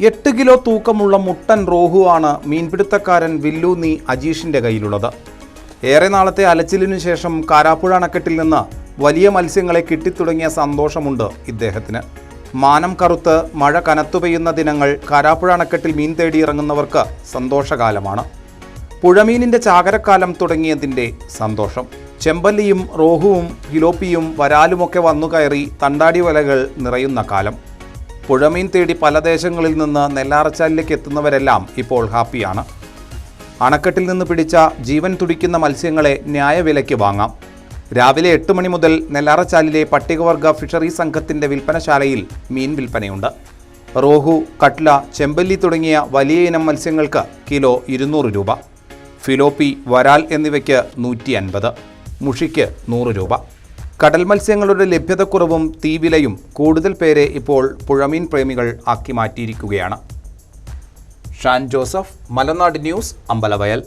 എട്ട് കിലോ തൂക്കമുള്ള മുട്ടൻ റോഹുവാണ് മീൻപിടുത്തക്കാരൻ വില്ലൂന്നി അജീഷിന്റെ കയ്യിലുള്ളത്. ഏറെ നാളത്തെ അലച്ചിലിനു ശേഷം കാരാപ്പുഴ അണക്കെട്ടിൽ നിന്ന് വലിയ മത്സ്യങ്ങളെ കിട്ടിത്തുടങ്ങിയ സന്തോഷമുണ്ട് ഇദ്ദേഹത്തിന്. മാനം കറുത്ത് മഴ കനത്തു പെയ്യുന്ന ദിനങ്ങൾ കാരാപ്പുഴ അണക്കെട്ടിൽ മീൻ തേടി ഇറങ്ങുന്നവർക്ക് സന്തോഷകാലമാണ്. പുഴമീനിന്റെ ചാകരക്കാലം തുടങ്ങിയതിന്റെ സന്തോഷം. ചെമ്പല്ലിയും റോഹുവും ഗിലോപ്പിയും വരാലുമൊക്കെ വന്നു കയറി തണ്ടാടി വലകൾ നിറയുന്ന കാലം. പുഴമീൻ തേടി പല ദേശങ്ങളിൽ നിന്ന് നെല്ലാറച്ചാലിലേക്ക് എത്തുന്നവരെല്ലാം ഇപ്പോൾ ഹാപ്പിയാണ്. അണക്കെട്ടിൽ നിന്ന് പിടിച്ച ജീവൻ തുടിക്കുന്ന മത്സ്യങ്ങളെ ന്യായവിലയ്ക്ക് വാങ്ങാം. രാവിലെ എട്ട് മണി മുതൽ നെല്ലാറച്ചാലിലെ പട്ടികവർഗ ഫിഷറി സംഘത്തിന്റെ വിൽപ്പനശാലയിൽ മീൻ വിൽപ്പനയുണ്ട്. റോഹു കട്ല ചെമ്പല്ലി തുടങ്ങിയ വലിയ ഇനം മത്സ്യങ്ങൾക്ക് കിലോ ഇരുന്നൂറ് രൂപ. ഫിലോപ്പി വരാൽ എന്നിവയ്ക്ക് നൂറ്റി അൻപത് മുഷിക്ക് നൂറ് രൂപ. കടൽ മത്സ്യങ്ങളുടെ ലഭ്യതക്കുറവും തീവിലയും കൂടുതൽ പേരെ ഇപ്പോൾ പുഴമീൻ പ്രേമികൾ ആക്കി മാറ്റിയിരിക്കുകയാണ്. Shan Joseph Malanad news Ambalavayal.